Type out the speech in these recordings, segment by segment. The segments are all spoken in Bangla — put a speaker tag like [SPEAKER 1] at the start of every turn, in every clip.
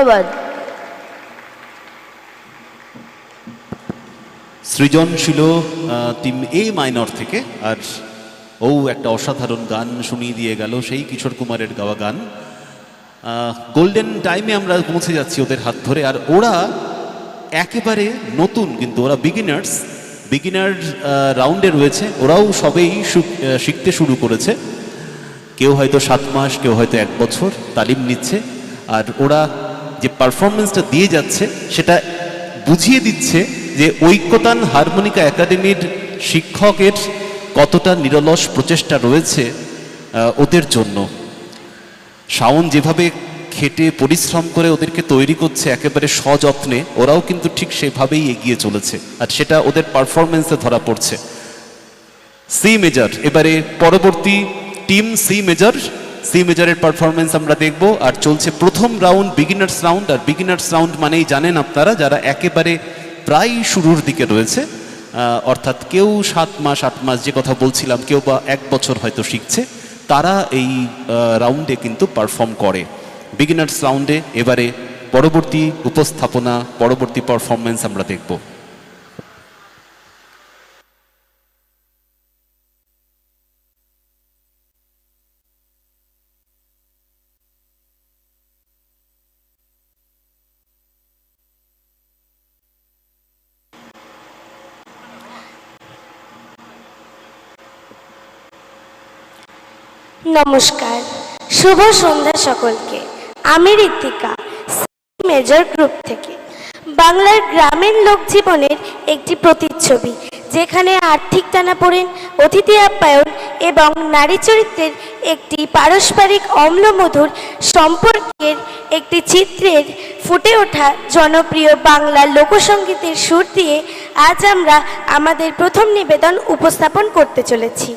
[SPEAKER 1] ধন্যবাদ।
[SPEAKER 2] সৃজন ছিল টিম এ মাইনর থেকে, আর ও একটা অসাধারণ গান শুনিয়ে দিয়ে গেল, সেই কিশোর কুমারের গাওয়া গান। গোল্ডেন টাইমে আমরা পৌঁছে যাচ্ছি ওদের হাত ধরে, আর ওরা একেবারে নতুন, কিন্তু ওরা বিগিনার্স বিগিনার রাউন্ডে রয়েছে, ওরাও সবেই শিখতে শুরু করেছে। কেউ হয়তো সাত মাস, কেউ হয়তো এক বছর তালিম নিচ্ছে, আর ওরা যে পারফরমেন্সটা দিয়ে যাচ্ছে, সেটা বুঝিয়ে দিচ্ছে যে ঐক্যতান হারমোনিকা একাডেমির শিক্ষকের কতটা নিরলস প্রচেষ্টা রয়েছে ওদের জন্য। শাওন যেভাবে খেটে পরিশ্রম করে ওদেরকে তৈরি করছে একেবারে সযত্নে, ওরাও কিন্তু ঠিক সেভাবেই এগিয়ে চলেছে। আর সেটা ওদের পারফরমেন্সে ধরা পড়ছে। সি মেজর এবারে পরবর্তী টিম সি মেজর সি মেজরের পারফরমেন্স আমরা দেখব, আর চলছে প্রথম রাউন্ড বিগিনার্স রাউন্ড আর বিগিনার্স রাউন্ড মানেই জানেন আপনারা যারা একেবারে প্রায় শুরুর দিকে রয়েছে অর্থাৎ কেউ সাত মাস, আট মাস যে কথা বলছিলাম, কেউ বা এক বছর হয়তো শিখছে, তারা এই রাউন্ডে কিন্তু পারফর্ম করে। বিগিনার্স রাউন্ডে এবারে পরবর্তী উপস্থাপনা, পরবর্তী পারফরমেন্স আমরা দেখব।
[SPEAKER 3] নমস্কার। শুভ সন্ধ্যা সকলকে। আমি ঋতিকা মেজর গ্রুপ থেকে। বাংলার গ্রামীণ লোকজীবনের একটি প্রতিচ্ছবি, যেখানে আর্থিক টানাপোড়েন, অতিথি আপ্যায়ন এবং নারী চরিত্রের একটি পারস্পরিক অম্লমধুর সম্পর্কের একটি চিত্রের ফুটে ওঠা জনপ্রিয় বাংলা লোকসঙ্গীতের সুর দিয়ে আজ আমরা আমাদের প্রথম নিবেদন উপস্থাপন করতে চলেছি।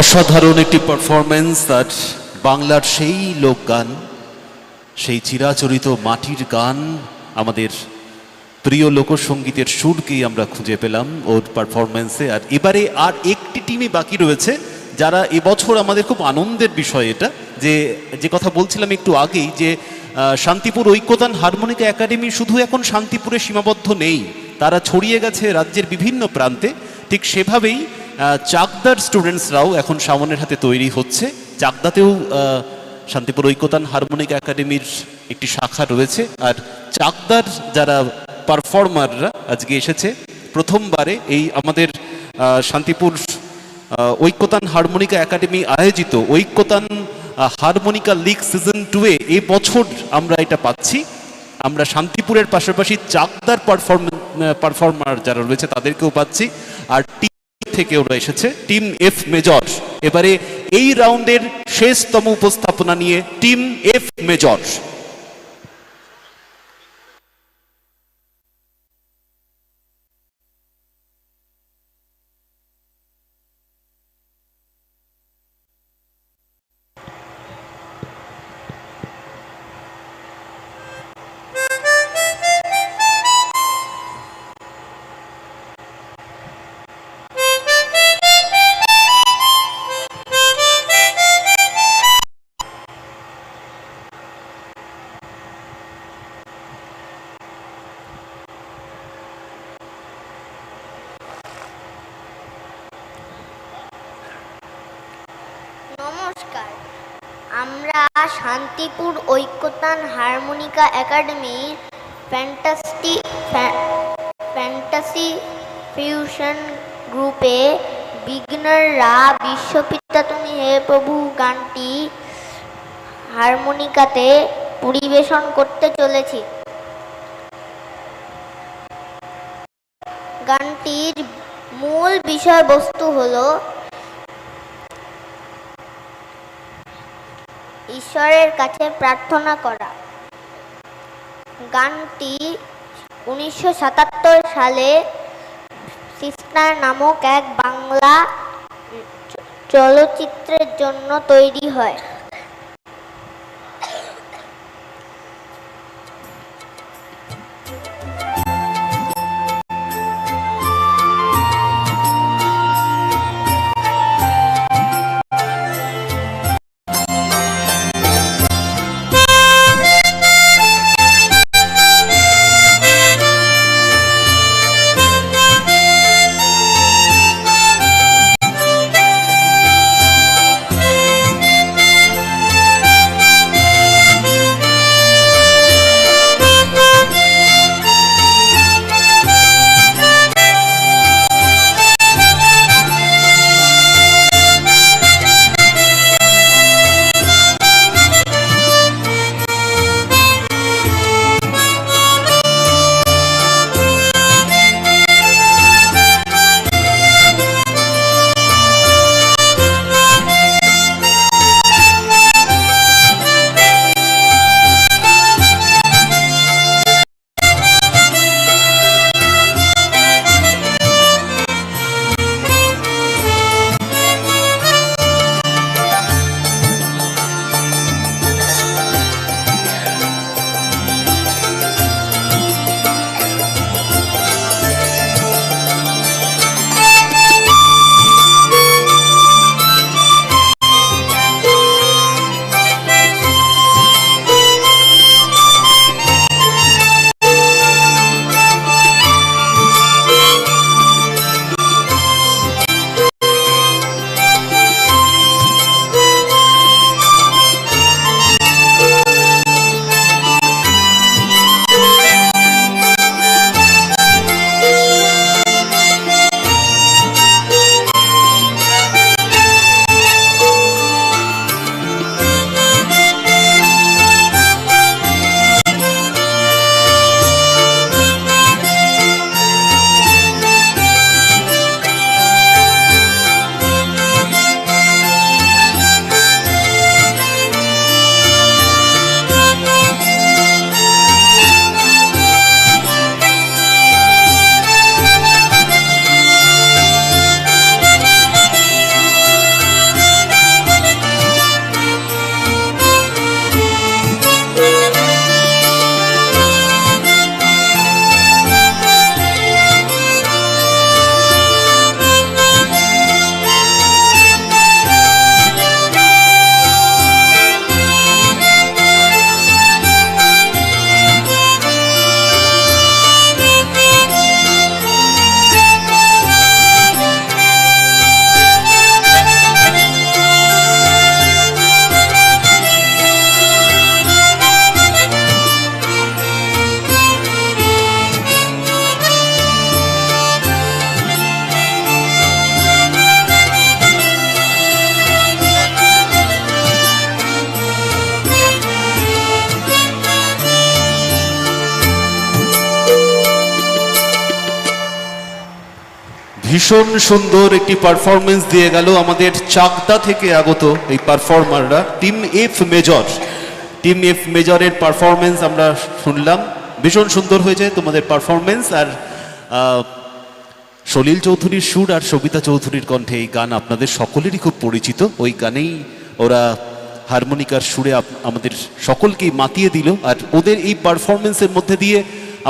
[SPEAKER 2] অসাধারণ একটি পারফরমেন্স আর বাংলার সেই লোকগান সেই চিরাচরিত মাটির গান আমাদের প্রিয় লোকসঙ্গীতের সুরকেই আমরা খুঁজে পেলাম ওর পারফরমেন্সে আর এবারে আর একটি টিমই বাকি রয়েছে যারা এবছর আমাদের খুব আনন্দের বিষয় এটা, যে যে কথা বলছিলাম একটু আগেই যে শান্তিপুর ঐক্যতান হারমোনিকা একাডেমি শুধু এখন শান্তিপুরে সীমাবদ্ধ নেই, তারা ছড়িয়ে গেছে রাজ্যের বিভিন্ন প্রান্তে। ঠিক সেভাবেই চাকদার স্টুডেন্টসরাও এখন সামনের হাতে তৈরি হচ্ছে। চাকদাতেও শান্তিপুর ঐক্যতান হারমোনিক একাডেমির একটি শাখা রয়েছে। আর চাকদার যারা পারফর্মাররা আজকে এসেছে, প্রথমবারে এই আমাদের শান্তিপুর ঐক্যতান হারমোনিকা একাডেমি আয়োজিত ঐক্যতান হারমোনিকা লিগ সিজন টুয়ে এই বছর আমরা এটা পাচ্ছি। আমরা শান্তিপুরের পাশাপাশি চাকদার পারফর্ম পারফর্মার যারা রয়েছে তাদেরকেও পাচ্ছি। আর টিম থেকে ওরা এসেছে। টিম এফ মেজর এবারে এই রাউন্ডের শেষতম উপস্থাপনা নিয়ে টিম এফ মেজর
[SPEAKER 1] আমরা শান্তিপুর ঐক্যতান হারমোনিকা একাডেমির ফ্যান্টাস্টি ফ্যান্টাসি ফিউশন গ্রুপে বিঘ্নররা বিশ্বপিতা তুমি হে প্রভু গানটি হারমোনিকাতে পরিবেশন করতে চলেছি। গানটির মূল বিষয়বস্তু হলো ঈশ্বরের কাছে প্রার্থনা করা। গানটি উনিশশো সাতাত্তর সালে সিস্টার নামক এক বাংলা চলচ্চিত্রের জন্য তৈরি হয়।
[SPEAKER 2] ভীষণ সুন্দর একটি পারফরমেন্স দিয়ে গেল আমাদের চাকদা থেকে আগত এই পারফর্মাররা team F major team F মেজরের performance আমরা শুনলাম। ভীষণ সুন্দর হয়েছে তোমাদের পারফরমেন্স আর সলিল চৌধুরীর সুর আর সবিতা চৌধুরীর কণ্ঠে এই গান আপনাদের সকলেরই খুব পরিচিত। ওই গানেই ওরা হারমোনিকার সুরে আমাদের সকলকেই মাতিয়ে দিল আর ওদের এই পারফরমেন্সের মধ্যে দিয়ে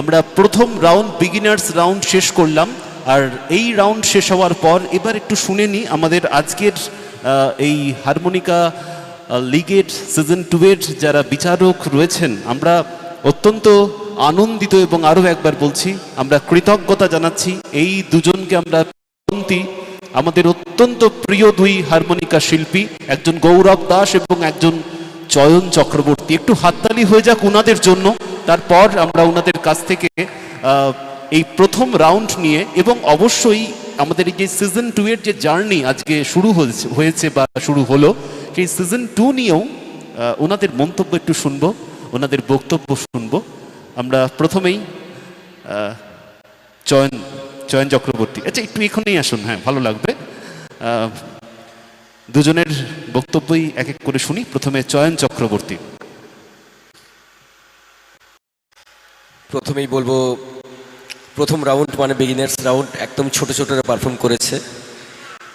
[SPEAKER 2] আমরা প্রথম রাউন্ড বিগিনার্স রাউন্ড শেষ করলাম। আর এই রাউন্ড শেষ হওয়ার পর এবার একটু শুনে নিই আমাদের আজকের এই হারমোনিকা লিগের সিজন টু এর যারা বিচারক রয়েছেন, আমরা অত্যন্ত আনন্দিত এবং আরও একবার বলছি, আমরা কৃতজ্ঞতা জানাচ্ছি এই দুজনকে আমরা আমাদের অত্যন্ত প্রিয় দুই হারমোনিকা শিল্পী, একজন গৌরব দাস এবং একজন চয়ন চক্রবর্তী। একটু হাততালি হয়ে যাক ওনাদের জন্য, তারপর আমরা ওনাদের কাছ থেকে এই প্রথম রাউন্ড নিয়ে এবং অবশ্যই আমাদের এই যে সিজন টু এর যে জার্নি আজকে শুরু হয়েছে বা শুরু হলো, সেই সিজন টু নিয়েও ওনাদের মন্তব্য একটু শুনব, ওনাদের বক্তব্য শুনব। আমরা প্রথমেই চয়ন চয়ন চক্রবর্তী। আচ্ছা একটু এখানেই আসুন হ্যাঁ ভালো লাগবে। দুজনের বক্তব্যই এক এক করে শুনি। প্রথমে চয়ন চক্রবর্তী।
[SPEAKER 4] প্রথমেই বলব প্রথম রাউন্ড মানে বিগিনার্স রাউন্ড একদম ছোট ছোটরা পারফর্ম করেছে।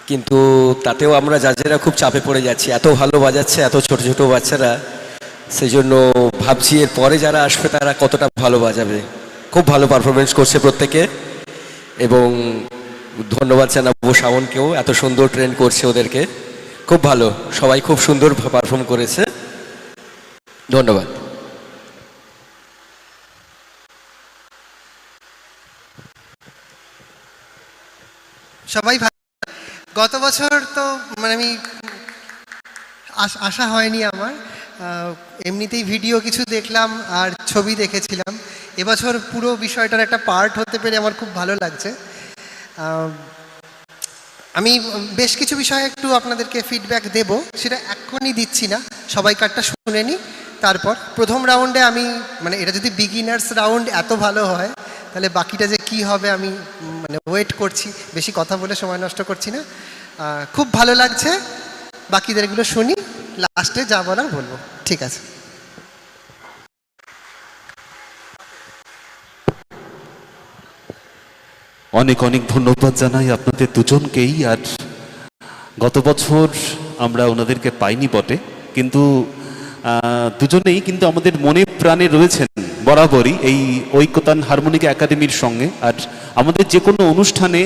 [SPEAKER 4] কিন্তু তাতেও আমরা জাজেরা খুব চাপে পড়ে যাচ্ছি, এত ভালো বাজাচ্ছে, এত ছোট ছোট বাচ্চারা সেই জন্য ভাবছি এর পরে যারা আসবে তারা কতটা ভালো বাজাবে। খুব ভালো পারফরমেন্স করছে প্রত্যেকে। এবং ধন্যবাদ জানাব শাওনকেও, এত সুন্দর ট্রেন করছে ওদেরকে। খুব ভালো, সবাই খুব সুন্দর পারফর্ম করেছে। ধন্যবাদ।
[SPEAKER 5] সবাই ভালো। গত বছর তো মানে আমি আশ- হয়নি আমার। এমনিতেই ভিডিও কিছু দেখলাম আর ছবি দেখেছিলাম। এবছর পুরো বিষয়টার একটা পার্ট হতে পেরে আমার খুব ভালো লাগছে। আমি বেশ কিছু বিষয়ে একটু আপনাদেরকে ফিডব্যাক দেব। সেটা এক্ষুনি দিচ্ছি না। সবাই সবাইকারটা শুনে নিই তারপর প্রথম রাউন্ডে আমি মানে এটা যদি বিগিনার্স রাউন্ড এত ভালো হয়, তাহলে বাকিটা যে কি হবে আমি মানে ওয়েট করছি, বেশি কথা বলে সময় নষ্ট করছি না। খুব ভালো লাগছে বাকিদের এগুলো শুনি লাস্টে যা বলার বলব, ঠিক আছে।
[SPEAKER 2] অনেক অনেক ধন্যবাদ জানাই আপনাদের দুজনকেই, আর গত বছর আমরা ওনাদেরকে পাইনি বটে, কিন্তু দুজনেই কিন্তু আমাদের মনে প্রাণে রয়েছেন বরাবরই এই ঐক্যতান হারমোনিক একাডেমির সঙ্গে। আর আমাদের যে কোনো অনুষ্ঠানে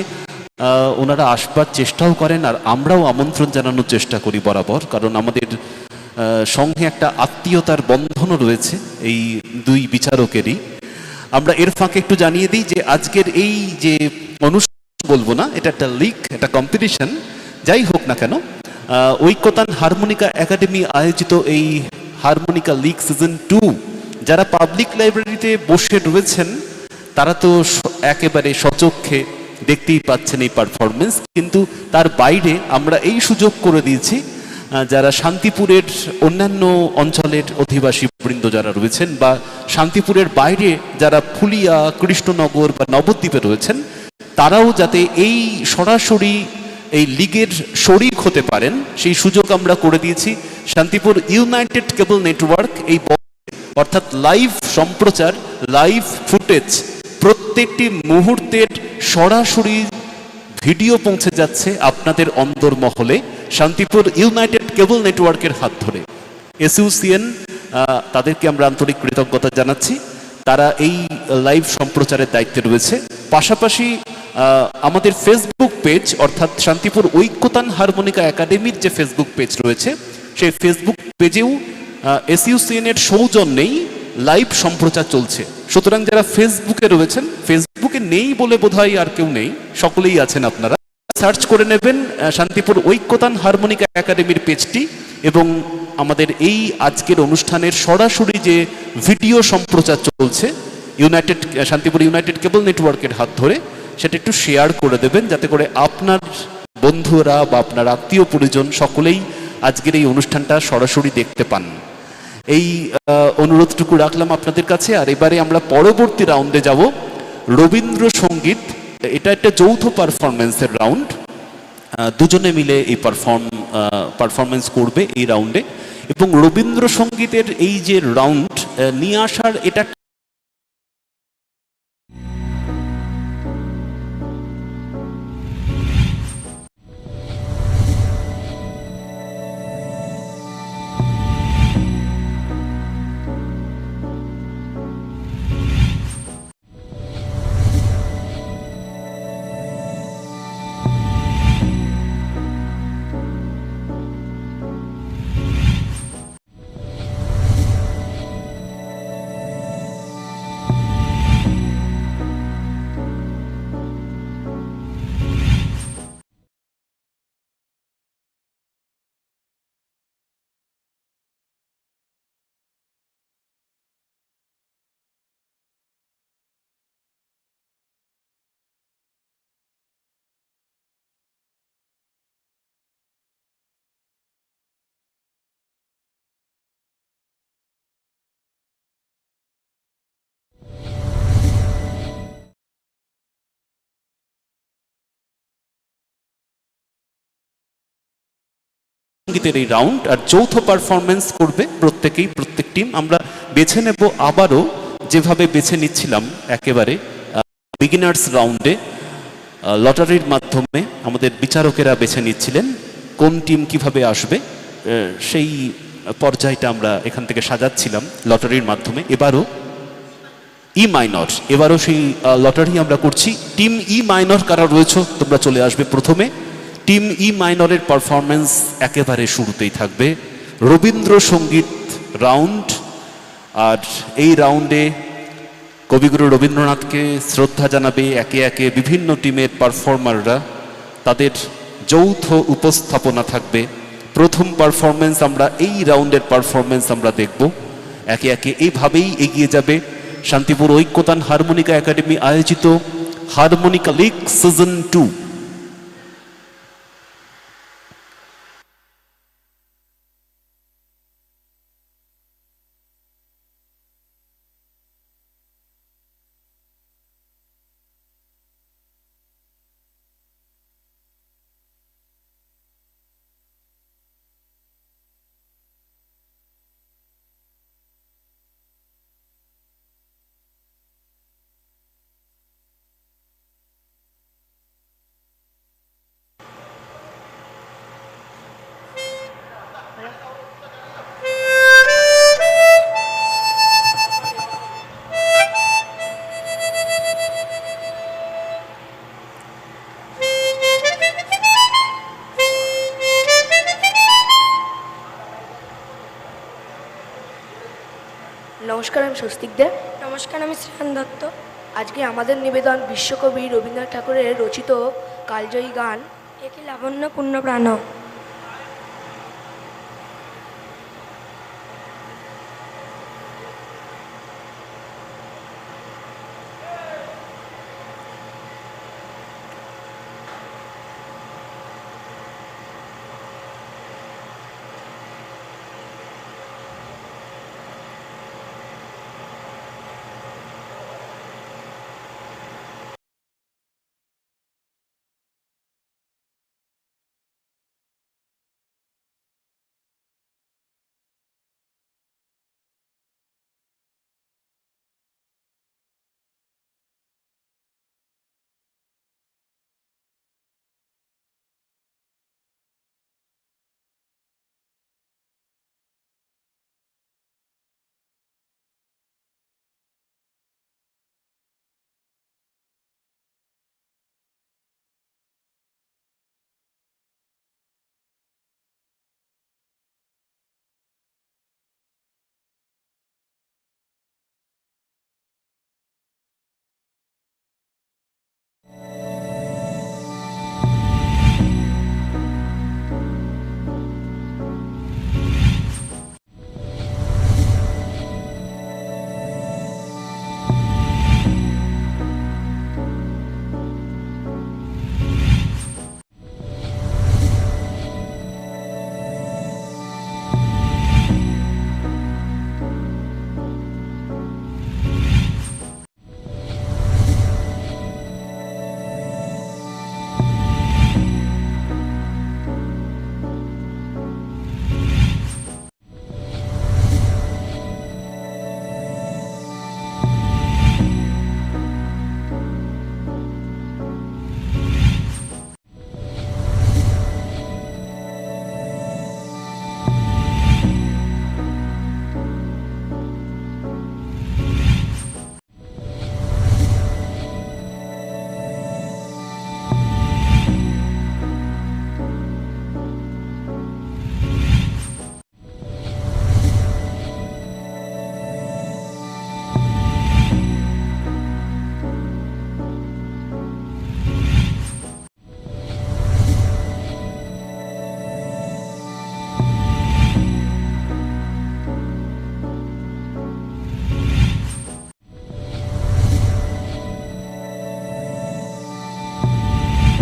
[SPEAKER 2] ওনারা আসবার চেষ্টাও করেন আর আমরাও আমন্ত্রণ জানানোর চেষ্টা করি বরাবর, কারণ আমাদের সঙ্গে একটা আত্মীয়তার বন্ধনও রয়েছে এই দুই বিচারকেরই। আমরা এর ফাঁকে একটু জানিয়ে দিই যে আজকের এই যে অনুষ্ঠান, বলব না, এটা একটা লিগ একটা কম্পিটিশন যাই হোক না কেন ঐক্যতান হারমোনিকা একাডেমি আয়োজিত এই হারমোনিকা লিগ সিজন টু। যারা পাবলিক লাইব্রেরিতে বসে রয়েছেন, তারা তো একেবারে সচক্ষে দেখতেই পাচ্ছেন এই পারফরমেন্স কিন্তু তার বাইরে আমরা এই সুযোগ করে দিয়েছি যারা শান্তিপুরের অন্যান্য অঞ্চলের অধিবাসী বৃন্দ যারা রয়েছেন বা শান্তিপুরের বাইরে যারা ফুলিয়া, কৃষ্ণনগর বা নবদ্বীপে রয়েছেন, তারাও যাতে এই সরাসরি এই লিগের শরিক হতে পারেন। সেই সুযোগ আমরা করে দিয়েছি। শান্তিপুর ইউনাইটেড কেবল নেটওয়ার্ক এই অর্থাৎ লাইভ সম্প্রচার, লাইভ ফুটেজ প্রত্যেকটি মুহূর্তের সরাসরি ভিডিও পৌঁছে যাচ্ছে আপনাদের অন্দরমহলে শান্তিপুর ইউনাইটেড কেবল নেটওয়ার্কের হাত ধরে। এসইউসিএন তাদেরকে আমরা আন্তরিক কৃতজ্ঞতা জানাচ্ছি। তারা এই লাইভ সম্প্রচারের দায়িত্বে রয়েছে। পাশাপাশি আমাদের ফেসবুক পেজ অর্থাৎ শান্তিপুর ঐক্যতান হারমোনিকা একাডেমির যে ফেসবুক পেজ রয়েছে, সেই ফেসবুক পেজেও এসইউসিএন এর সৌজন্যেই লাইভ সম্প্রচার চলছে। সুতরাং যারা ফেসবুকে রয়েছেন ফেসবুকে নেই বলে বোধহয় আর কেউ নেই, সকলেই আছেন আপনারা। সার্চ করে নেবেন শান্তিপুর ঐক্যতান হারমোনিকা একাডেমির পেজটি এবং আমাদের এই আজকের অনুষ্ঠানের সরাসরি যে ভিডিও সম্প্রচার চলছে ইউনাইটেড শান্তিপুর ইউনাইটেড কেবল নেটওয়ার্কের হাত ধরে সেটা একটু শেয়ার করে দেবেন যাতে করে আপনার বন্ধুরা বা আপনার আত্মীয় পরিজন সকলেই আজকের এই অনুষ্ঠানটা সরাসরি দেখতে পান। এই অনুরোধটুকু রাখলাম আপনাদের কাছে। আর এবারে আমরা পরবর্তী রাউন্ডে যাব। রবীন্দ্রসঙ্গীত, এটা একটা যৌথ পারফরমেন্সের রাউন্ড দুজনে মিলে এই পারফর্ম পারফরমেন্স করবে এই রাউন্ডে এবং রবীন্দ্রসঙ্গীতের এই যে রাউন্ড নিয়ে আসার এটা সঙ্গীতের এই রাউন্ড আর যৌথ পারফরমেন্স করবে প্রত্যেকেই, প্রত্যেক টিম আমরা বেছে নেব আবারও যেভাবে বেছে নিচ্ছিলাম একেবারে বিগিনার্স রাউন্ডে লটারির মাধ্যমে আমাদের বিচারকেরা বেছে নিচ্ছিলেন কোন টিম কীভাবে আসবে সেই পর্যায়টা আমরা এখান থেকে সাজাচ্ছিলাম লটারির মাধ্যমে। এবারও ই মাইনর এবারও সেই লটারি আমরা করছি। টিম ই মাইনর কারা রয়েছে, তোমরা চলে আসবে প্রথমে। টিম ই মাইনরের পারফরমেন্স একেবারে শুরুতেই থাকবে। রবীন্দ্রসঙ্গীত রাউন্ড, আর এই রাউন্ডে কবিগুরু রবীন্দ্রনাথকে শ্রদ্ধা জানাবে একে একে বিভিন্ন টিমের পারফর্মাররা। তাদের যৌথ উপস্থাপনা থাকবে। প্রথম পারফরমেন্স আমরা, এই রাউন্ডের পারফরমেন্স আমরা দেখব। একে একে এইভাবেই এগিয়ে যাবে। শান্তিপুর ঐক্যতান হারমোনিকা একাডেমি আয়োজিত harmonica league season two.
[SPEAKER 6] Swastik De
[SPEAKER 3] নমস্কার আমি শ্রীহান দত্ত।
[SPEAKER 6] আজকে আমাদের নিবেদন বিশ্বকবি রবীন্দ্রনাথ ঠাকুরের রচিত কালজয়ী গান।
[SPEAKER 3] একে লাবণ্য পূর্ণ প্রাণ?